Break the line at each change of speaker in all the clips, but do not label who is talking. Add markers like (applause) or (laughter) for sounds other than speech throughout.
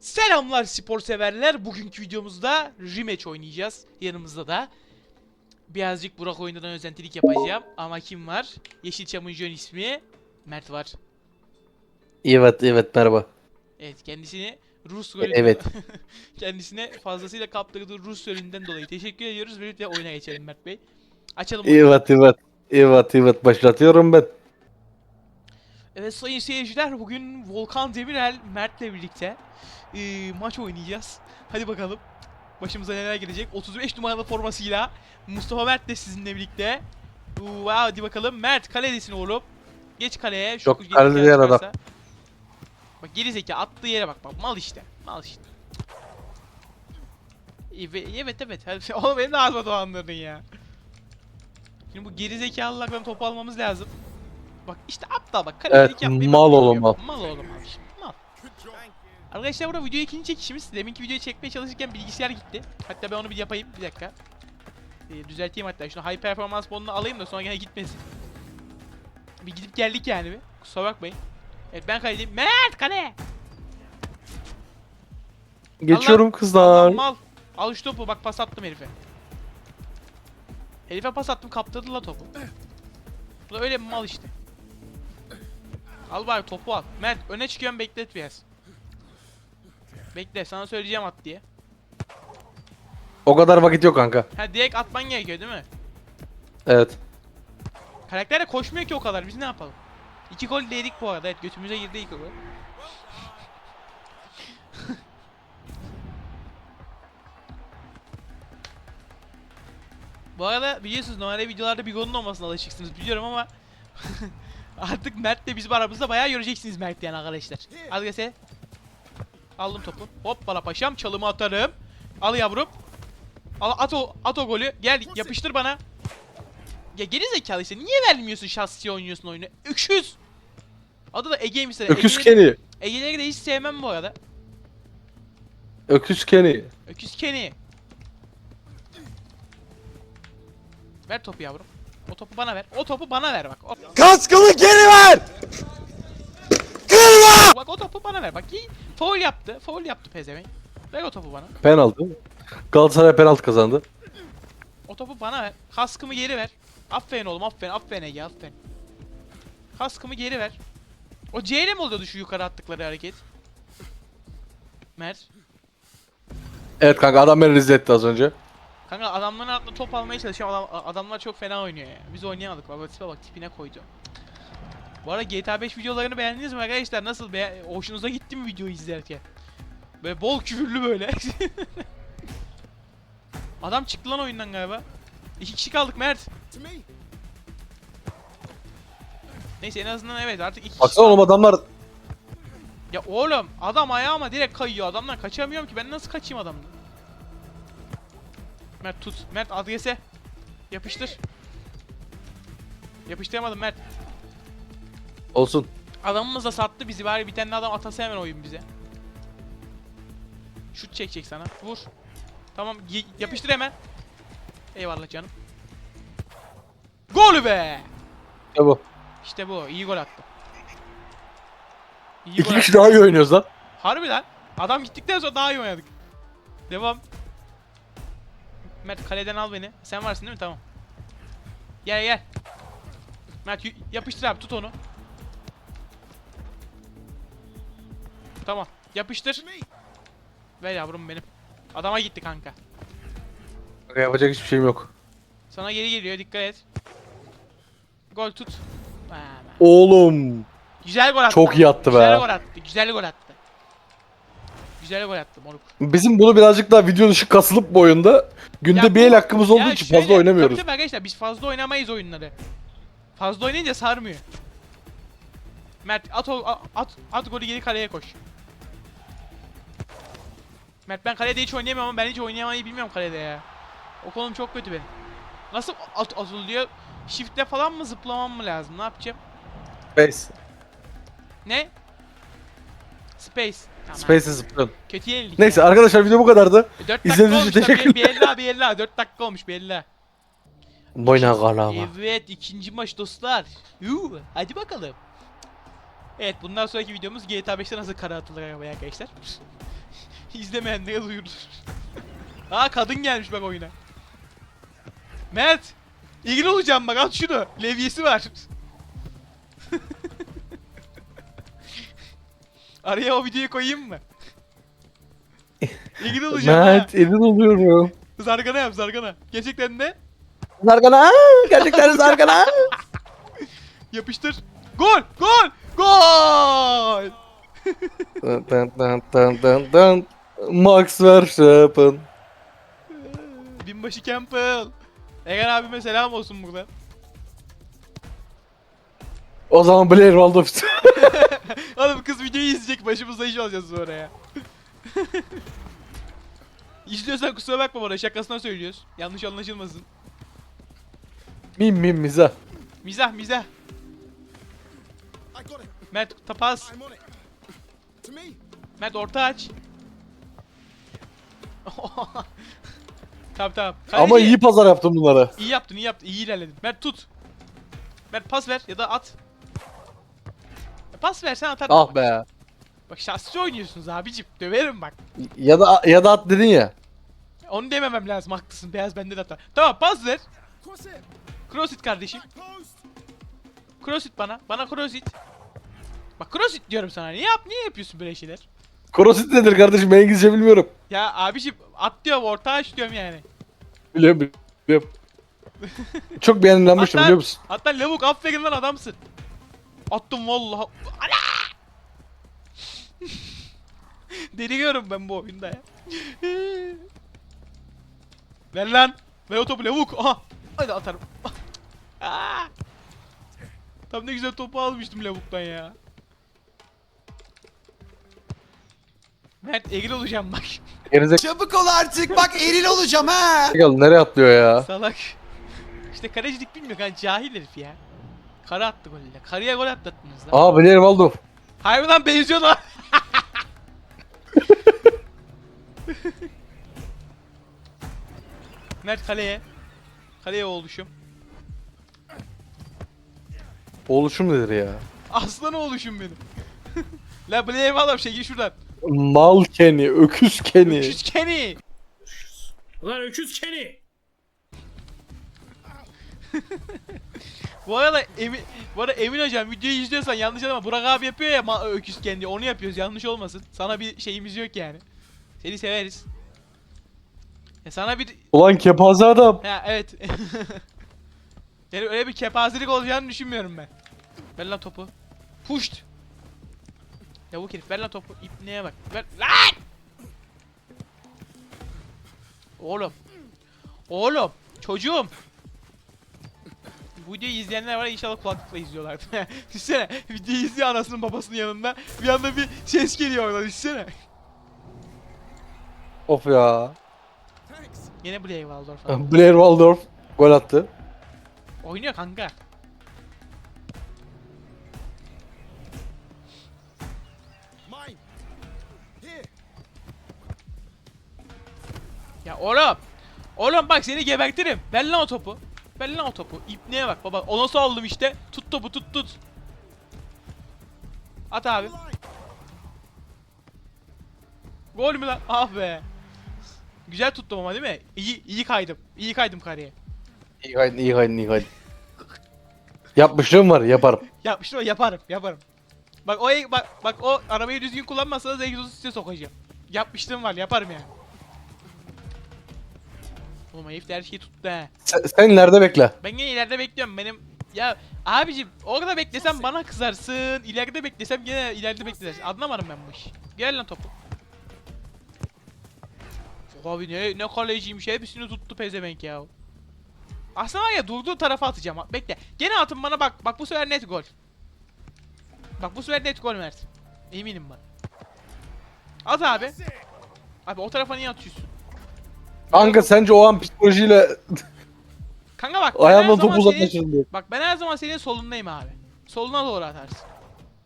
Selamlar spor severler. Bugünkü videomuzda rematch oynayacağız. Yanımızda da birazcık Burak oyundan özentilik yapacağım. Ama kim var? Yeşilçam'ın jön ismi Mert var.
Evet evet merhaba.
Evet kendisini Rus golü
Evet. (laughs)
kendisine fazlasıyla kaptırdığı Rus golünden dolayı teşekkür ediyoruz. Birlikte oyuna geçelim Mert Bey. Açalım oyunu.
Evet evet. Evet evet başlatıyorum ben.
Evet sayın seyirciler bugün Volkan Demirel Mert'le birlikte eee, maç oynayacağız. Hadi bakalım. Başımıza neler gelecek. 35 numaralı formasıyla Mustafa Mert de sizinle birlikte. Uuu, hadi bakalım. Mert kaledesin oğlum. Geç kaleye. Şu
Yok, kalede değil adam.
Bak geri zeka attığı yere bak bak mal işte. Mal işte. Evet evet evet. (laughs) Oğlum benim de ağzıma dolandırdın ya. Şimdi bu geri zekalılardan topu almamız lazım. Bak işte aptal bak. kalecilik
Evet,
yapmayı
mal oğlum,
bilmiyor.
mal.
Mal oğlum mal şimdi. Mal. Arkadaşlar burada video ikinci çekişimiz. Deminki videoyu çekmeye çalışırken bilgisayar gitti. Hatta ben onu bir yapayım. Bir dakika. Ee, düzelteyim hatta. Şunu high performans modunu alayım da sonra gene gitmesin. Bir gidip geldik yani bir. Kusura bakmayın. Evet ben kaledeyim. Mert kale!
Geçiyorum
Allah
kızlar.
mal. Al şu topu bak pas attım herife. Herife pas attım kaptırdı la topu. Bu da öyle bir mal işte. Al bari topu al. Mert öne çıkıyorum beklet biraz. Bekle sana söyleyeceğim at diye.
O kadar vakit yok kanka.
Ha direkt atman gerekiyor değil mi?
Evet.
Karakter de koşmuyor ki o kadar biz ne yapalım? İki gol yedik bu arada evet götümüze girdi ilk gol. (laughs) bu arada biliyorsunuz normalde videolarda bir golün olmasına alışıksınız biliyorum ama (laughs) artık Mert de bizim aramızda bayağı göreceksiniz Mert yani arkadaşlar. Al gelse. Aldım topu. Hop bana paşam çalımı atarım. Al yavrum. Al at o, at o golü. Gel yapıştır bana. Ya geri zekalı işte niye vermiyorsun şahsi oynuyorsun oyunu? Öküz. Adı da Ege'ymiş sana.
Öküz Kenny.
Ege'leri de hiç sevmem bu arada.
Öküz Kenny.
Öküz Kenny. Ver topu yavrum. O topu bana ver. O topu bana ver bak. O,
Kaskımı geri ver! Kırma!
bak o topu bana ver. Bak iyi. Foul yaptı. Foul yaptı pezevenk. Ver o topu bana.
Penaltı. Galatasaray penaltı kazandı.
O topu bana ver. Kaskımı geri ver. Aferin oğlum aferin aferin Ege aferin. Kaskımı geri ver. O C ile mi oluyordu şu yukarı attıkları hareket? Mert.
Evet kanka adam beni rezil etti az önce.
Kanka adamların altında top almaya çalışıyorum. Adam, adamlar çok fena oynuyor ya. Biz oynayamadık. Bak bak tipe bak tipine koydu. Bu arada GTA 5 videolarını beğendiniz mi arkadaşlar? Nasıl? Be hoşunuza gitti mi videoyu izlerken? Böyle bol küfürlü böyle. (laughs) Adam çıktı lan oyundan galiba. İki kişi kaldık Mert. Neyse en azından evet artık iki
Baksana oğlum adamlar
Ya oğlum adam ayağıma direkt kayıyor. Adamdan kaçamıyorum ki. Ben nasıl kaçayım adamdan? Mert tut. Mert adrese. Yapıştır. Yapıştıramadım Mert.
olsun.
Adamımız da sattı bizi. Bari bir tane adam atası hemen oyun bize. Şut çekecek sana. Vur. Tamam yapıştır hemen. Eyvallah canım. Gol be!
Ya bu.
İşte bu. iyi gol attı. İyi
İki
gol attı.
kişi daha iyi oynuyoruz lan.
Harbi lan. Adam gittikten sonra daha iyi oynadık. Devam. Mert kaleden al beni. Sen varsın değil mi? Tamam. Gel gel. Mert yapıştır abi tut onu. Tamam. Yapıştır. Ver yavrum benim. Adama gitti kanka.
Yapacak hiçbir şeyim yok.
Sana geri geliyor dikkat et. Gol tut.
Oğlum.
Güzel gol attı.
Çok iyi attı
Güzel
be.
gol attı. Güzel gol attı. Güzel gol attı moruk.
Bizim bunu birazcık daha video dışı kasılıp bu oyunda günde
Ya
bir
bu-
el hakkımız olduğu
Ya
için
şöyle,
fazla oynamıyoruz.
Tabii tabii arkadaşlar biz fazla oynamayız oyunları. Fazla oynayınca sarmıyor. Mert at o a- at at golü geri kaleye koş. Mert ben kalede hiç oynayamam ama ben hiç oynayamayı bilmiyorum kalede ya. O konum çok kötü benim. Nasıl at atılıyor? Shift'le falan mı zıplamam mı lazım? Ne yapacağım?
Space.
Ne? Space.
Space'e zıplıyorsun.
Kötü yenildik
Neyse
ya.
arkadaşlar video bu kadardı.
4 dakika
izlediğiniz
olmuş
için
da bir,
teşekkürler.
bir ella (laughs) bir ella 4 dakika olmuş bir ella.
Boyna kalama.
Evet ikinci maç dostlar. Yuu, hadi bakalım. Evet bundan sonraki videomuz GTA 5'te nasıl kara atılır arabaya arkadaşlar. (laughs) İzlemeyenlere duyurulur. (laughs) Aa kadın gelmiş bak oyuna. Mert! İlgili olacağım bak al şunu. Levyesi var. Araya o videoyu koyayım mı? İlgili (laughs) olacağım
Mert elin oluyorum.
ha. Zargana yap zargana. Gerçekten de
Zargana. Gerçekten zargana. (laughs)
yapıştır. Gol! Gol! Gol!
dın dın dın dın dın dın. Max Verstappen.
Binbaşı Campbell. Egen abime selam olsun burada.
O zaman Blair Waldorf. (laughs)
Oğlum kız videoyu izleyecek başımızda iş olacağız sonra ya. (laughs) İzliyorsan kusura bakma bana şakasına söylüyoruz. Yanlış anlaşılmasın.
mim mim mizah.
Mizah mizah.
I got it.
Mert tapas.
I'm on it. To me.
Mert orta aç. (laughs) tamam tamam.
Ama
Kaleci-
iyi pazar yaptım bunlara.
İyi yaptın iyi yaptın iyi ilerledin. Mert tut. Mert pas ver ya da at. Pas ver sen atar.
Ah be.
Bak şahsi oynuyorsunuz abicim. Döverim bak.
Ya da ya da at dedin ya.
Onu dememem lazım haklısın. Beyaz bende de hata. Tamam pas ver.
Cross it.
Cross it kardeşim.
Back post.
Cross it bana. Bana cross it. Bak cross it diyorum sana. Niye yap? Niye yapıyorsun böyle şeyler?
Crossfit nedir kardeşim? Ben İngilizce bilmiyorum.
Ya abicim at diyorum orta aç diyorum yani.
Biliyorum biliyorum. (laughs) Çok beğenilenmiştim
Hatta-
biliyor musun?
Hatta lavuk aferin lan adamsın. Attım vallahi. Ana! Deliyorum ben bu oyunda ya. Ver lan. Ver o topu lavuk. Aha. Hadi atarım. Aa! Tam ne güzel topu almıştım lavuktan ya. Mert egil olacağım bak.
Gerizekalı
Çabuk ol artık. Bak eril olacağım ha.
nereye atlıyor ya?
Salak. İşte kalecilik bilmiyor kan cahil herif ya. Kara attı golle. Karıya gol atlattınız lan.
Aa Blair Waldorf.
Hayvan benziyor lan. (laughs) Mert kaleye. Kaleye oluşum.
Oluşum nedir ya?
Aslan oluşum benim. (laughs) La ne eyvallah şey şuradan.
Mal Kenny, öküz Kenny.
Öküz Kenny.
Ulan öküz Kenny. (laughs)
Bu arada Emin, bu arada Emin hocam videoyu izliyorsan yanlış anlama. Burak abi yapıyor ya ma- öküz kendi. Onu yapıyoruz yanlış olmasın. Sana bir şeyimiz yok yani. Seni severiz. Ya sana bir
Ulan kepaze adam.
Ha evet. (laughs) yani öyle bir kepazelik olacağını düşünmüyorum ben. Ver lan topu. Puşt. Yavuk herif ver lan topu. İpneye bak. Ver lan. Oğlum. Oğlum. Çocuğum. Bu videoyu izleyenler var inşallah kulaklıkla izliyorlardı. (laughs) Düşünsene videoyu izliyor anasının babasının yanında. Bir anda bir ses geliyor oradan düşünsene.
Of ya.
Yine Blair Waldorf falan.
Blair Waldorf gol attı.
Oynuyor kanka.
Mine. Here.
Ya oğlum. Oğlum bak seni gebertirim. Ver lan o topu. Ver lan o topu. İpneye bak baba. O nasıl aldım işte. Tut topu tut tut. At abi. Gol mü lan? Ah be. Güzel tuttum ama değil mi? İyi iyi kaydım. İyi kaydım kareye.
İyi kaydın, iyi kaydın, iyi kaydın. Yapmışlığım var, yaparım.
Yapmıştım ama yaparım yaparım. Bak o bak bak o arabayı düzgün kullanmazsanız egzozu size sokacağım. Yapmıştım var yaparım yani. Oğlum herif de her şeyi tuttu he.
Sen, sen nerede bekle?
Ben yine ileride bekliyorum benim. Ya abicim orada beklesem bana kızarsın. İleride beklesem yine ileride beklersin. Anlamadım ben bu işi. Gel lan topu. Abi ne ne kaleciymiş hepsini tuttu pezevenk ya. Aslında var ya durduğu tarafa atacağım. Bekle. Gene atın bana bak. Bak bu sefer net gol. Bak bu sefer net gol Mert. Eminim ben. At abi. Abi o tarafa niye atıyorsun?
Kanka sence o an psikolojiyle
Kanka bak. ben her
ayağımla
zaman
topu
senin-. Bak ben her zaman senin solundayım abi. Soluna doğru atarsın.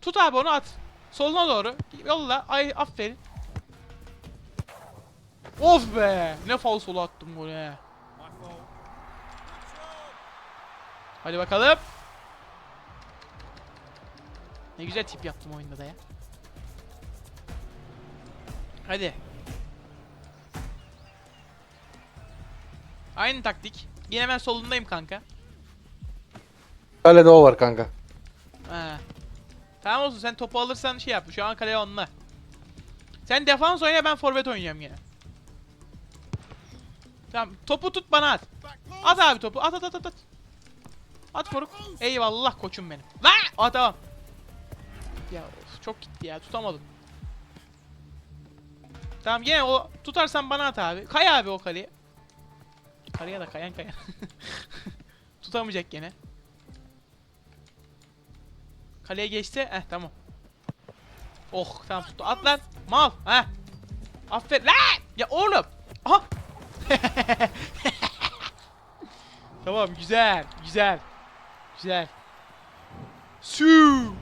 Tut abi onu at. Soluna doğru. Yolla. Ay aferin. Of be. Ne fal solu attım
fault.
Hadi bakalım. Ne güzel tip yaptım oyunda da ya. Hadi. Aynı taktik. Yine ben solundayım kanka.
Kalede o var kanka.
Ha. Tamam olsun sen topu alırsan şey yap. Şu an kale onunla. Sen defans oyna ben forvet oynayacağım yine. Tamam topu tut bana at. At abi topu at at at at. at. At moruk. Eyvallah koçum benim. Lan! Aa tamam. Ya of, çok gitti ya tutamadım. Tamam yine o tutarsan bana at abi. Kay abi o kaleye. Kaleye da kayan kayan. (laughs) Tutamayacak gene. Kaleye geçse eh tamam. Oh tamam tuttu. At lan. Mal. Heh. Aferin. Lan! Ya oğlum. Aha. (laughs) tamam güzel. Güzel. Güzel. Su.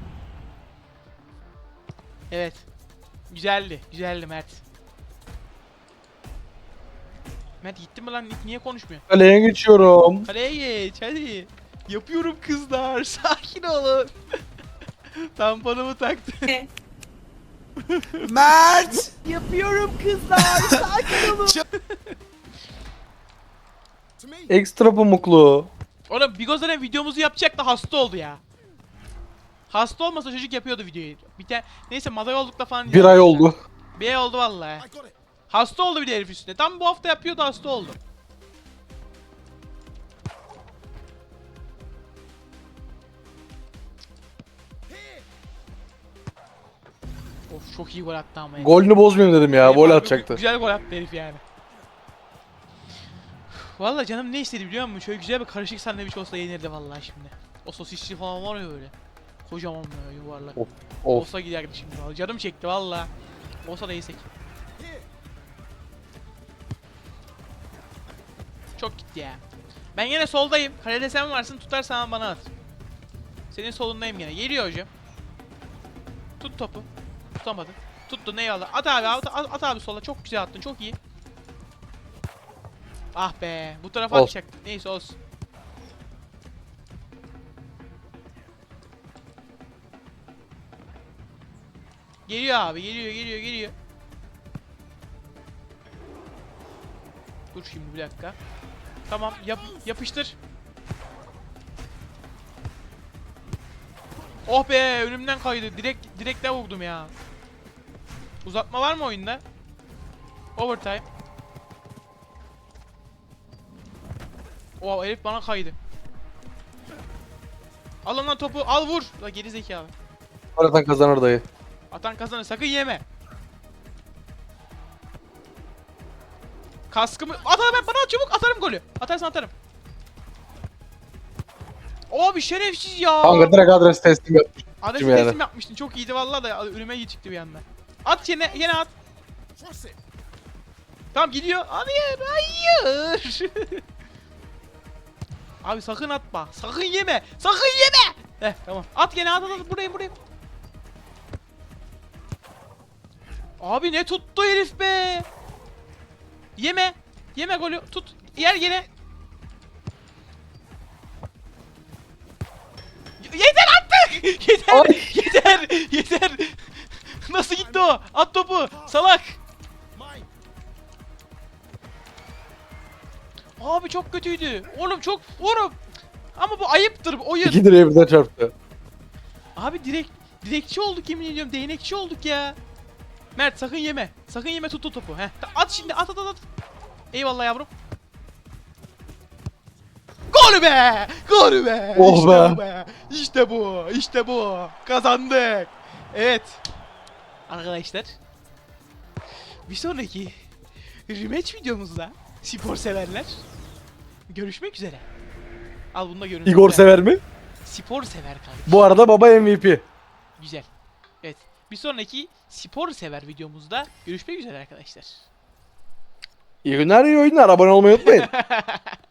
Evet. Güzeldi. Güzeldi Mert. Mert gittin mi lan? Nick niye konuşmuyor?
Kaleye geçiyorum.
Kaleye geç hadi. Yapıyorum kızlar. (laughs) Sakin olun. (laughs) Tamponumu taktım. (laughs)
Mert.
Yapıyorum kızlar. Sakin olun.
Ekstra pamuklu.
Oğlum Bigoza'nın videomuzu yapacak da hasta oldu ya. Hasta olmasa çocuk yapıyordu videoyu. Bir tane neyse maday oldukla falan.
Bir ay oldu.
Bir ay oldu vallahi. Hasta oldu bir de herif üstüne. Tam bu hafta yapıyordu hasta oldu. Of çok iyi gol attı ama.
Golünü bozmayayım dedim ya. Gol atacaktı.
Güzel gol attı herif yani. Valla canım ne istedi biliyor musun? Şöyle güzel bir karışık sandviç olsa yenirdi vallahi şimdi. O sosisli falan var ya böyle. Kocaman böyle yuvarlak.
Of. Of.
Olsa giderdi şimdi. Canım çekti valla. Olsa da yesek. Çok gitti ya. Ben yine soldayım. Kalede sen varsın tutarsan bana at. Senin solundayım yine. Geliyor hocam. Tut topu. Tutamadın. Tuttun eyvallah. At abi at, at, at abi sola. Çok güzel attın. Çok iyi. Ah be. Bu tarafa
Olsun.
atacak. Neyse olsun. Geliyor abi. Geliyor geliyor geliyor. Dur şimdi bir dakika. Tamam yap yapıştır. Oh be önümden kaydı. Direkt direkte vurdum ya. Uzatma var mı oyunda? Overtime. Oh herif bana kaydı. Al lan topu al vur. La geri zekalı.
Aradan kazanır dayı.
Atan kazanır sakın yeme. Kaskımı atarım ben bana at çabuk atarım golü. Atarsan atarım. Abi şerefsiz ya.
Kanka direkt adres teslim yapmış.
Adresi
yani.
teslim yapmıştın. Çok iyiydi vallahi da önüme iyi çıktı bir anda. At yine yine at. Tamam gidiyor. Hayır hayır. (laughs) Abi sakın atma. Sakın yeme. Sakın yeme. Heh tamam. At gene at at at buraya buraya. Abi ne tuttu herif be. Yeme. Yeme golü. Tut. Yer gene. Yeter artık. (laughs) Yeter. Yeter. Yeter. Nasıl gitti o? At topu. Salak. Abi çok kötüydü. Oğlum çok oğlum. Ama bu ayıptır. Oyun.
İki direğe birden çarptı.
Abi direkt direkçi olduk yemin ediyorum. Değnekçi olduk ya. Mert sakın yeme. Sakın yeme tut o topu. Heh. At şimdi at at at. at. Eyvallah yavrum. Gol be! Gol be!
Oh
işte
be.
be! İşte bu! İşte bu! Kazandık! Evet. Arkadaşlar. Bir sonraki rematch videomuzda spor severler görüşmek üzere. Al bunu da görün.
Igor sever mi?
Spor sever kardeşim.
Bu arada baba MVP.
Güzel. Evet. Bir sonraki spor sever videomuzda görüşmek üzere arkadaşlar.
İyi günler iyi oyunlar. Abone olmayı unutmayın. (laughs)